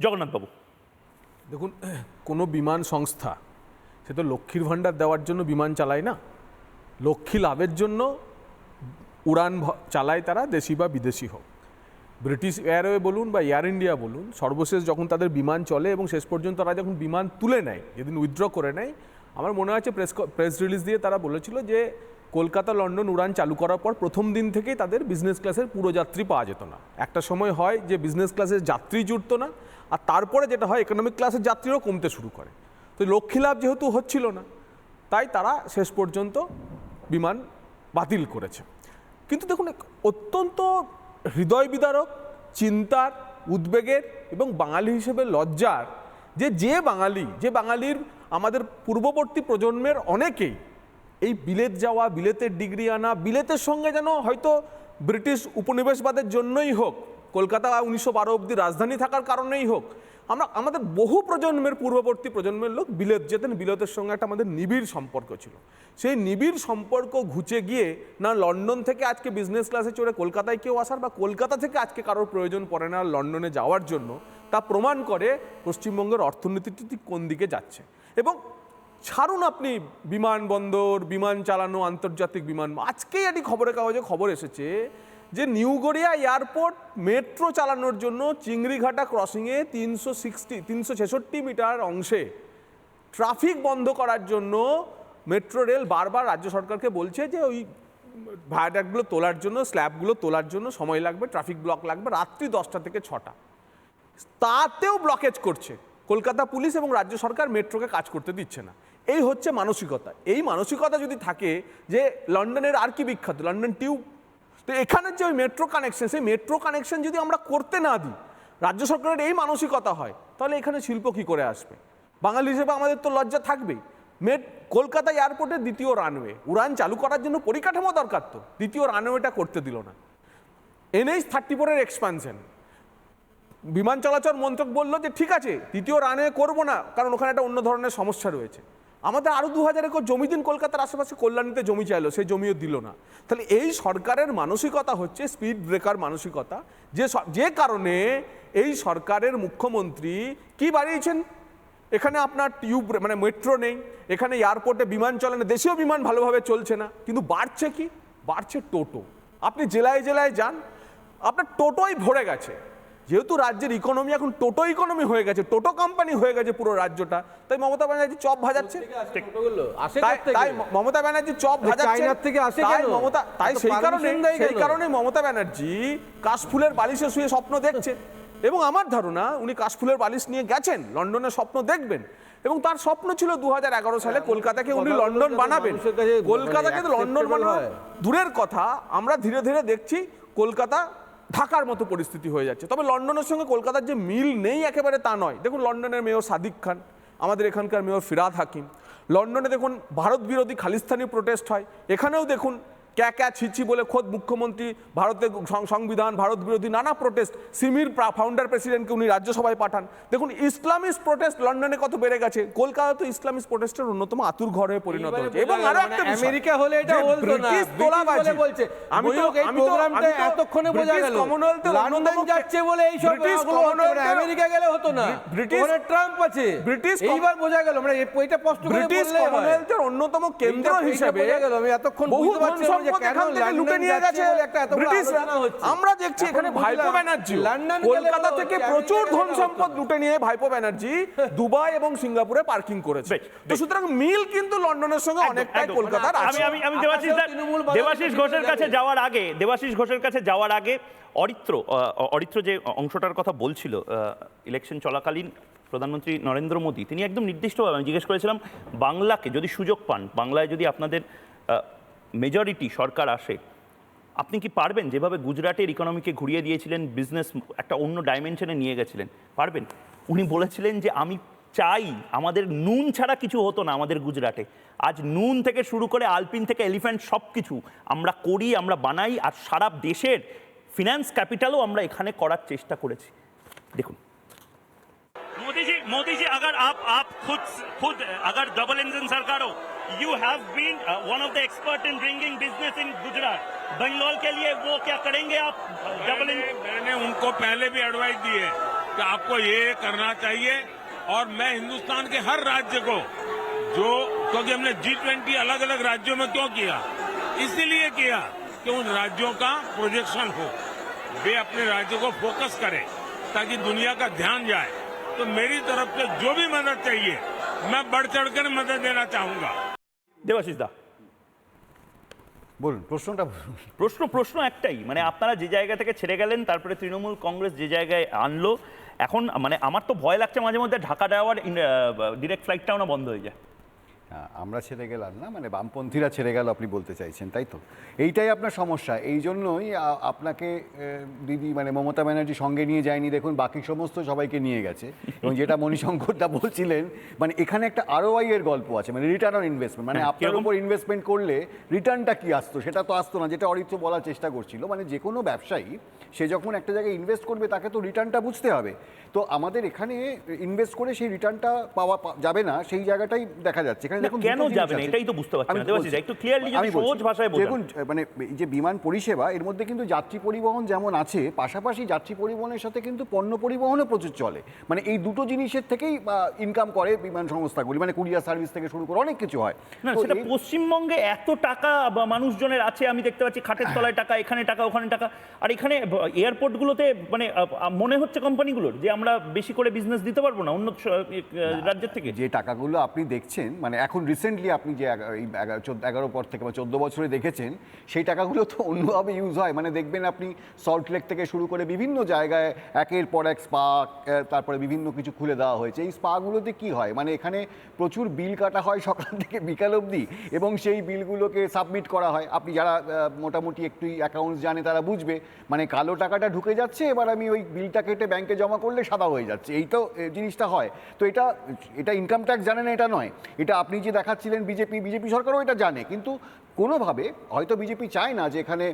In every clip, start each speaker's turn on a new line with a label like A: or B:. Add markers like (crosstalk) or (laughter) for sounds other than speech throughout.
A: জগন্নাথবাবু।
B: দেখুন, (clears throat) কোনো বিমান সংস্থা, সে তো লক্ষ্মীর ভাণ্ডার দেওয়ার জন্য বিমান চালায় না। লক্ষ্মী লাভের জন্য উড়ান চালায় তারা, দেশি বা বিদেশি হোক। ব্রিটিশ এয়ারওয়ে বলুন বা এয়ার ইন্ডিয়া বলুন, সর্বশেষ যখন তাদের বিমান চলে এবং শেষ পর্যন্ত তারা যখন বিমান তুলে নেয়, যেদিন উইথড্র করে নেয়, আমার মনে আছে প্রেস প্রেস রিলিজ দিয়ে তারা বলেছিল যে কলকাতা, লন্ডন উড়ান চালু করার পর প্রথম দিন থেকেই তাদের বিজনেস ক্লাসের পুরো যাত্রী পাওয়া যেত না। একটা সময় হয় যে বিজনেস ক্লাসের যাত্রী জুটতো না আর তারপরে যেটা হয় ইকোনমিক ক্লাসের যাত্রীরাও কমতে শুরু করে। তো লক্ষ্মী লাভ যেহেতু হচ্ছিল না, তাই তারা শেষ পর্যন্ত বিমান বাতিল করেছে। কিন্তু দেখুন অত্যন্ত হৃদয় বিদারক চিন্তার, উদ্বেগের এবং বাঙালি হিসেবে লজ্জার যে যে বাঙালি, যে বাঙালির আমাদের পূর্ববর্তী প্রজন্মের অনেকেই এই বিলেত যাওয়া, বিলেতের ডিগ্রি আনা, বিলেতের সঙ্গে যেন হয়তো ব্রিটিশ উপনিবেশবাদের জন্যই হোক কলকাতা উনিশশো বারো অব্দি রাজধানী থাকার কারণেই হোক, আমরা, আমাদের বহু প্রজন্মের পূর্ববর্তী প্রজন্মের লোক বিলেত যেতেন। বিলেতের সঙ্গে একটা আমাদের নিবিড় সম্পর্ক ছিল। সেই নিবিড় সম্পর্ক ঘুচে গিয়ে, না লন্ডন থেকে আজকে বিজনেস ক্লাসে চড়ে কলকাতায় কেউ আসার বা কলকাতা থেকে আজকে কারোর প্রয়োজন পড়ে না লন্ডনে যাওয়ার জন্য, তা প্রমাণ করে পশ্চিমবঙ্গের অর্থনীতিটি কোন দিকে যাচ্ছে। এবং ছাড়ুন আপনি বিমানবন্দর, বিমান চালানো, আন্তর্জাতিক বিমান, আজকেই একটি খবরের কাগজে খবর এসেছে যে নিউ গড়িয়া এয়ারপোর্ট মেট্রো চালানোর জন্য চিংড়িঘাটা ক্রসিংয়ে তিনশো সিক্সটি, তিনশো ছেষট্টি মিটার অংশে ট্রাফিক বন্ধ করার জন্য মেট্রো রেল বারবার রাজ্য সরকারকে বলছে যে ওই ভায়াডাকগুলো তোলার জন্য, স্ল্যাবগুলো তোলার জন্য সময় লাগবে, ট্রাফিক ব্লক লাগবে রাত্রি দশটা থেকে ছটা। তাতেও ব্লকেজ করছে। কলকাতা পুলিশ এবং রাজ্য সরকার মেট্রোকে কাজ করতে দিচ্ছে না। এই হচ্ছে মানসিকতা। এই মানসিকতা যদি থাকে যে লন্ডনের আর কি বিখ্যাত? লন্ডন টিউব তো এখানের যে ওই মেট্রো কানেকশন সেই মেট্রো কানেকশন যদি আমরা করতে না দিই, রাজ্য সরকারের এই মানসিকতা হয়, তাহলে এখানে শিল্প কি করে আসবে? বাঙালি হিসেবে আমাদের তো লজ্জা থাকবেই। মেট কলকাতা এয়ারপোর্টের দ্বিতীয় রানওয়ে উড়ান চালু করার জন্য পরিকাঠামো দরকার তো। দ্বিতীয় রানওয়েটা করতে দিল না। এনএইচ থার্টি ফোরের এক্সপানশন বিমান চলাচল মন্ত্রক বলল যে, ঠিক আছে, দ্বিতীয় রানে করব না, কারণ ওখানে একটা অন্য ধরনের সমস্যা রয়েছে। আমাদের আরও দু হাজার একর জমি দিন কলকাতার আশেপাশে কল্যাণীতে জমি চাইলো, সেই জমিও দিল না। তাহলে এই সরকারের মানসিকতা হচ্ছে স্পিড ব্রেকার মানসিকতা। যে যে কারণে এই সরকারের মুখ্যমন্ত্রী কি বাড়িয়েছেন এখানে আপনার টিউব মানে মেট্রো নেই, এখানে এয়ারপোর্টে বিমান চলে না, দেশীয় বিমান ভালোভাবে চলছে না, কিন্তু বাড়ছে কি? বাড়ছে টোটো। আপনি জেলায় জেলায় যান, আপনার টোটোই ভরে গেছে। যেহেতু রাজ্যের ইকোনমি এখন টোটো ইকোনমি হয়ে গেছে টোটো কোম্পানি হয়ে গেছে পুরো রাজ্যটা। তাই মমতা ব্যানার্জি চপ ভাজাচ্ছে। তাই মমতা ব্যানার্জি চপ ভাজাচ্ছে।
C: চায়নার থেকে আসে
B: তাই মমতা তাই সেই কারণে সেই কারণে মমতা ব্যানার্জি কাশফুলের বালিশে শুয়ে স্বপ্ন দেখছে। এবং আমার ধারণা উনি কাশফুলের বালিশ নিয়ে গেছেন লন্ডনের স্বপ্ন দেখবেন। এবং তার স্বপ্ন ছিল দু হাজার এগারো সালে কলকাতাকে উনি লন্ডন বানাবেন। কলকাতাকে তো
C: মানে
B: লন্ডন বানানো দূরের কথা আমরা ধীরে ধীরে দেখছি কলকাতা ঢাকার মতো পরিস্থিতি হয়ে যাচ্ছে। তবে লন্ডনের সঙ্গে কলকাতার যে মিল নেই একেবারে তা নয়। দেখুন, লন্ডনের মেয়র সাদিক খান, আমাদের এখানকার মেয়র ফিরাদ হাকিম। লন্ডনে দেখুন, ভারত বিরোধী খালিস্তানি প্রোটেস্ট হয়। এখানেও দেখুন ক্যা ক্যা ছিচি বলে খোদ মুখ্যমন্ত্রী ভারতের সংবিধান ভারত বিরোধী নানা প্রোটেস্ট সিমির ফাউন্ডার প্রেসিডেন্টকে উনি রাজ্যসভায় পাঠান দেখুন ইসলামিস্ট প্রোটেস্ট লন্ডনে কত বেড়ে গেছে কলকাতা তো ইসলামিস্ট প্রোটেস্টের অন্যতম আতুর ঘর পরিণত হয়েছে এবং
C: আরও
B: একটা
C: মানে আমেরিকা হলে এটা বলতো না,
B: ব্রিটিশ
C: ব্রিটিশ
B: তোলাবাজি।
C: বলে বলছে।
B: আমি তো
C: এই প্রোগ্রামটা এতক্ষণে বোঝা গেল।
B: কমনওয়েলথের
C: লন্ডন যাচ্ছে বলে হচ্ছে, মানে
B: কমনওয়েলথের-
C: আমেরিকা গেলে হতো না
B: ব্রিটিশ-
C: ট্রাম্প আছে
B: ব্রিটিশ
C: এইবার বোঝা গেল মানে এই- এটা স্পষ্ট করে
B: ব্রিটিশ কমনওয়েলথের অন্যতম কেন্দ্র
C: এইটা- এইটা
B: হিসেবে
C: বোঝা গেল, আমি এতক্ষণ বুঝতে
B: ধন লুটে নিয়ে গেছে ব্রিটিশরা আমরা দেখছি
C: এখানে
B: ভাইপো ব্যানার্জি
C: লন্ডন
B: কলকাতা থেকে প্রচুর ধন সম্পদ লুটে নিয়ে ভাইপো ব্যানার্জি (laughs) দুবাই এবং সিঙ্গাপুরে পার্কিং করেছে। তো সুতরাং মিল কিন্তু লন্ডনের সঙ্গে অনেকটাই কলকাতার
A: আমি
B: আছে।
A: আমি আমি দেবাশিস
C: বাজার
A: দেবাশিস ঘোষের কাছে যাওয়ার আগে দেবাশিস ঘোষের কাছে যাওয়ার আগে অরিত্র অরিত্র যে অংশটার কথা বলছিল ইলেকশন চলাকালীন প্রধানমন্ত্রী নরেন্দ্র মোদী তিনি একদম নির্দিষ্টভাবে আমি জিজ্ঞেস করেছিলাম বাংলাকে যদি সুযোগ পান বাংলায় যদি আপনাদের মেজরিটি সরকার আসে, আপনি কি পারবেন যেভাবে গুজরাটের ইকোনমিকে ঘুরিয়ে দিয়েছিলেন বিজনেস একটা অন্য ডাইমেনশনে নিয়ে গেছিলেন? পারবেন? উনি বলেছিলেন যে, আমি চাই আমাদের নুন ছাড়া কিছু হতো না আমাদের গুজরাটে। আজ নুন থেকে শুরু করে আলপিন থেকে এলিফ্যান্ট সব কিছু আমরা করি, আমরা বানাই, আর সারা দেশের ফিনান্স ক্যাপিটালও আমরা এখানে করার চেষ্টা করেছি। দেখুন
D: मोदी जी अगर आप आप खुद खुद अगर डबल इंजन सरकार हो you have been one of the expert in bringing business in Gujarat Bangalore के लिए वो क्या करेंगे आप? डबल
E: मैंने, मैंने उनको पहले भी एडवाइस दी है कि आपको ये करना चाहिए और मैं हिंदुस्तान के हर राज्य को जो क्योंकि हमने जी ट्वेंटी अलग अलग राज्यों में क्यों किया? इसीलिए किया कि उन राज्यों का प्रोजेक्शन हो। वे अपने राज्य को फोकस करें ताकि दुनिया का ध्यान जाए। तो मेरी तरफ से जो भी मदद चाहिए मैं बढ़ चढ़कर मदद देना चाहूंगा
A: দেবাশিস দা
F: বলুন প্রশ্নটা বলুন
A: প্রশ্ন প্রশ্ন একটাই মানে আপনারা যে জায়গা থেকে ছেড়ে গেলেন তারপরে তৃণমূল কংগ্রেস যে জায়গায় আনলো এখন মানে আমার তো ভয় লাগছে মাঝে মধ্যে ঢাকা যাওয়ার ডিরেক্ট ফ্লাইটটাও না বন্ধ হয়ে যায়
F: হ্যাঁ, আমরা ছেড়ে গেলাম না মানে বামপন্থীরা ছেড়ে গেল আপনি বলতে চাইছেন তাই তো? এইটাই আপনার সমস্যা এই জন্যই আপনাকে দিদি মানে মমতা ব্যানার্জি সঙ্গে নিয়ে যায়নি দেখুন বাকি সমস্ত সবাইকে নিয়ে গেছে এবং যেটা মণিশঙ্করদা বলছিলেন মানে এখানে একটা আরওআই এর গল্প আছে মানে রিটার্ন অন ইনভেস্টমেন্ট মানে
A: হ্যাঁ,
F: আপনার উপর ইনভেস্টমেন্ট করলে রিটার্নটা কি আসতো সেটা তো আসতো না যেটা অরিত্র বলার চেষ্টা করছিল মানে যে কোনো ব্যবসায়ী সে যখন একটা জায়গায় ইনভেস্ট করবে তাকে তো রিটার্নটা বুঝতে হবে। তো আমাদের এখানে ইনভেস্ট করে সেই রিটার্নটা পাওয়া যাবে না সেই জায়গাটাই দেখা যাচ্ছে। দেখুন
A: কেন যাবে না? এটাই তো বুঝতে পারছি না। দেবাশিস, একটু clearly যদি সহজ ভাষায় বোঝান।
F: দেখুন মানে যে বিমান পরিষেবা এর মধ্যে কিন্তু যাত্রী পরিবহন যেমন আছে পাশাপাশি যাত্রী পরিবহনের সাথে কিন্তু পণ্য পরিবহনও প্রচুর চলে মানে এই দুটো জিনিসের থেকেই ইনকাম করে বিমান সংস্থাগুলি মানে কুরিয়ার সার্ভিস থেকে শুরু করে অনেক কিছু হয়
A: না সেটা পশ্চিমবঙ্গে এত টাকা মানুষজনের আছে আমি দেখতে পাচ্ছি খাটের তলায় টাকা এখানে টাকা ওখানে টাকা আর এখানে এয়ারপোর্টগুলোতে মানে মনে হচ্ছে কোম্পানিগুলোর যে আমরা বেশি করে বিজনেস দিতে পারব না অন্য রাজ্যের থেকে
F: যে টাকাগুলো আপনি দেখছেন মানে এখন রিসেন্টলি আপনি যে এগারো পর থেকে বা চোদ্দ বছরে দেখেছেন, সেই টাকাগুলো তো অন্যভাবে ইউজ হয়। মানে দেখবেন আপনি সল্ট লেক থেকে শুরু করে বিভিন্ন জায়গায় একের পর এক স্পা তারপরে বিভিন্ন কিছু খুলে দেওয়া হয়েছে। এই স্পাগুলোতে কি হয়? মানে এখানে প্রচুর বিল কাটা হয় সকাল থেকে বিকাল অবধি এবং সেই বিলগুলোকে সাবমিট করা হয়। আপনি যারা মোটামুটি একটু অ্যাকাউন্টস জানে তারা বুঝবে। মানে কালো টাকাটা ঢুকে যাচ্ছে, এবার আমি ওই বিলটা কেটে ব্যাংকে জমা করলে সাদা হয়ে যাচ্ছে। এই তো জিনিসটা হয়। তো এটা এটা ইনকাম ট্যাক্স জানে না, এটা নয়। এটা আপনি যে দেখাচ্ছিলেন বিজেপি বিজেপি সরকারও এটা জানে। কিন্তু কোনোভাবে হয়তো বিজেপি চায় না যে এখানে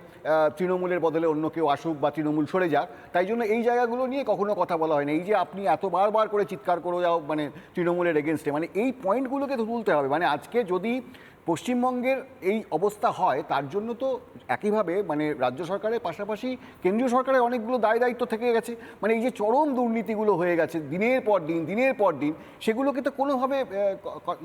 F: তৃণমূলের বদলে অন্য কেউ আসুক বা তৃণমূল সরে যাক। তাই জন্য এই জায়গাগুলো নিয়ে কখনো কথা বলা হয় না এই যে আপনি এত বারবার করে চিৎকার করে যাও মানে তৃণমূলের এগেনস্টে মানে এই পয়েন্টগুলোকে তুলতে হবে। মানে আজকে যদি পশ্চিমবঙ্গের এই অবস্থা হয়, তার জন্য তো একইভাবে মানে রাজ্য সরকারের পাশাপাশি কেন্দ্রীয় সরকারের অনেকগুলো দায় দায়িত্ব থেকে গেছে। মানে এই যে চরম দুর্নীতিগুলো হয়ে গেছে দিনের পর দিন, দিনের পর দিন, সেগুলোকে তো কোনোভাবে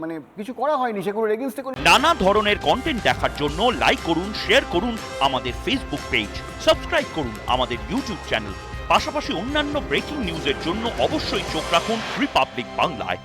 F: মানে কিছু করা হয়নি, সেগুলোর এগেনস্টে
G: নানা ধরনের কন্টেন্ট দেখার জন্য লাইক করুন শেয়ার করুন আমাদের ফেসবুক পেজ সাবস্ক্রাইব করুন আমাদের ইউটিউব চ্যানেল পাশাপাশি অন্যান্য ব্রেকিং নিউজের জন্য অবশ্যই চোখ রাখুন রিপাবলিক বাংলায়